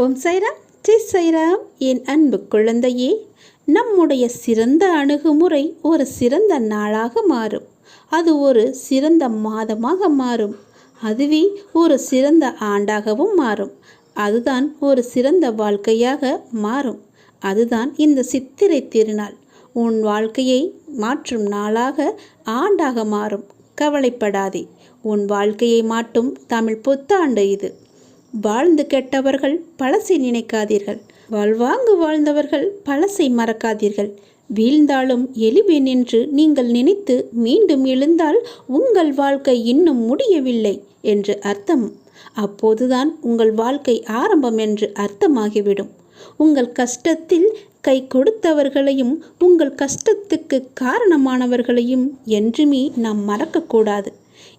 ஓம் சைராம். ஜெய் சைராம். என் அன்பு குழந்தையே நம்முடைய சிறந்த அணுகுமுறை ஒரு சிறந்த நாளாக மாறும். அது ஒரு சிறந்த மாதமாக மாறும். அதுவே ஒரு சிறந்த ஆண்டாகவும் மாறும். அதுதான் ஒரு சிறந்த வாழ்க்கையாக மாறும். அதுதான் இந்த சித்திரை திருநாள். உன் வாழ்க்கையை மாற்றும் நாளாக ஆண்டாக மாறும். கவலைப்படாதே. உன் வாழ்க்கையை மாட்டும் தமிழ் புத்தாண்டு இது. வாழ்ந்து கெட்டவர்கள் பழசை நினைக்காதீர்கள். வாழ்வாங்கு வாழ்ந்தவர்கள் பழசை மறக்காதீர்கள். வீழ்ந்தாலும் எளிவேன் என்று நீங்கள் நினைத்து மீண்டும் எழுந்தால் உங்கள் வாழ்க்கை இன்னும் முடியவில்லை என்று அர்த்தம். அப்போதுதான் உங்கள் வாழ்க்கை ஆரம்பம் என்று அர்த்தமாகிவிடும். உங்கள் கஷ்டத்தில் கை கொடுத்தவர்களையும் உங்கள் கஷ்டத்துக்கு காரணமானவர்களையும் என்றுமே நாம் மறக்கக்கூடாது.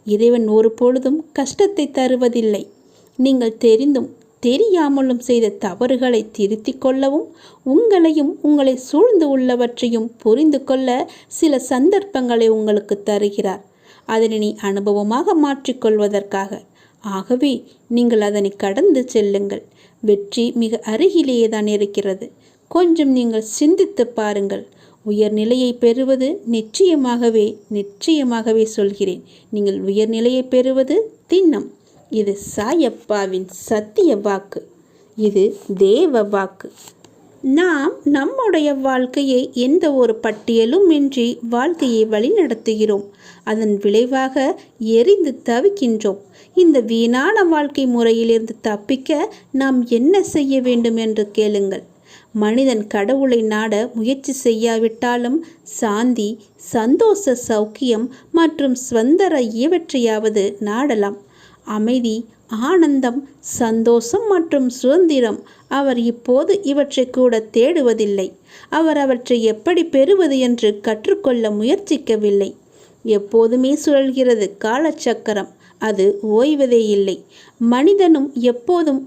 இறைவன் ஒரு பொழுதும் கஷ்டத்தை தருவதில்லை. நீங்கள் தெரிந்தும் தெரியாமலும் செய்த தவறுகளை திருத்திக் கொள்ளவும் உங்களையும் உங்களை சூழ்ந்து உள்ளவற்றையும் புரிந்து கொள்ள சில சந்தர்ப்பங்களை உங்களுக்கு தருகிறார். அதனை நீ அனுபவமாக மாற்றிக்கொள்வதற்காக ஆகவே நீங்கள் அதனை கடந்து செல்லுங்கள். வெற்றி மிக அருகிலேயே தான் இருக்கிறது. கொஞ்சம் நீங்கள் சிந்தித்து பாருங்கள். உயர்நிலையை பெறுவது நிச்சயமாகவே நிச்சயமாகவே சொல்கிறேன். நீங்கள் உயர்நிலையை பெறுவது திண்ணம். இது சாயப்பாவின் சத்திய வாக்கு. இது தேவ வாக்கு. நாம் நம்முடைய வாழ்க்கையை எந்த ஒரு பட்டியலும் இன்றி வாழ்க்கையை வழிநடத்துகிறோம். அதன் விளைவாக எரிந்து தவிக்கின்றோம். இந்த வீணான வாழ்க்கை முறையிலிருந்து தப்பிக்க நாம் என்ன செய்ய வேண்டும் என்று கேளுங்கள். மனிதன் கடவுளை நாட முயற்சி செய்யாவிட்டாலும் சாந்தி சந்தோஷ சௌக்கியம் மற்றும் சுதந்திர இவற்றையாவது நாடலாம். அமைதி ஆனந்தம் சந்தோஷம் மற்றும் சுதந்திரம். அவர் இப்போது இவற்றை கூட தேடுவதில்லை. அவர் அவற்றை எப்படி பெறுவது என்று கற்றுக்கொள்ள முயற்சிக்கவில்லை. எப்போதுமே சுழல்கிறது காலச்சக்கரம். அது ஓய்வதே இல்லை. மனிதனும் எப்போதும்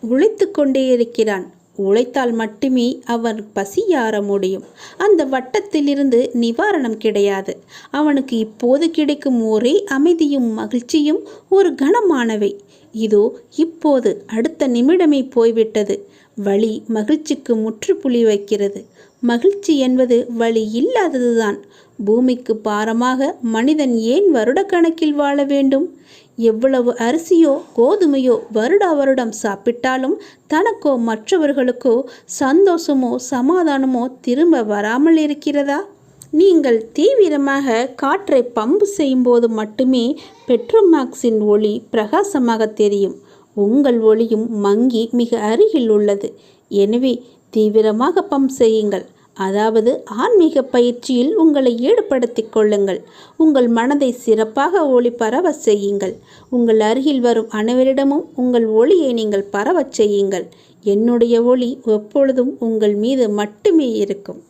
உழைத்து கொண்டே இருக்கிறான். உழைத்தால் மட்டுமே அவன் பசியாற முடியும். அந்த வட்டத்திலிருந்து நிவாரணம் கிடையாது. அவனுக்கு இப்போது கிடைக்கும் ஒரே அமைதியும் மகிழ்ச்சியும் ஒரு கனமானவை. இதோ இப்போது அடுத்த நிமிடமே போய்விட்டது. வழி மகிழ்ச்சிக்கு முற்றுப்புள்ளி வைக்கிறது. மகிழ்ச்சி என்பது வழி இல்லாததுதான். பூமிக்கு பாரமாக மனிதன் ஏன் வருடக்கணக்கில் வாழ வேண்டும்? எவ்வளவு அரிசியோ கோதுமையோ வருடா வருடம் சாப்பிட்டாலும் தனக்கோ மற்றவர்களுக்கோ சந்தோஷமோ சமாதானமோ திரும்ப வராமல் இருக்கிறதா? நீங்கள் தீவிரமாக காற்றை பம்பு செய்யும்போது மட்டுமே பெட்ரோமாக்ஸின் ஒளி பிரகாசமாக தெரியும். உங்கள் ஒளியும் மங்கி மிக அருகில் உள்ளது. எனவே தீவிரமாக பம்ப் செய்யுங்கள். அதாவது ஆன்மீக பயிற்சியில் உங்களை ஈடுபடுத்திக் கொள்ளுங்கள். உங்கள் மனதை சிறப்பாக ஒளி பரவ செய்யுங்கள். உங்கள் அருகில் வரும் அனைவரிடமும் உங்கள் ஒளியை நீங்கள் பரவச் செய்யுங்கள். என்னுடைய ஒளி எப்பொழுதும் உங்கள் மீது மட்டுமே இருக்கும்.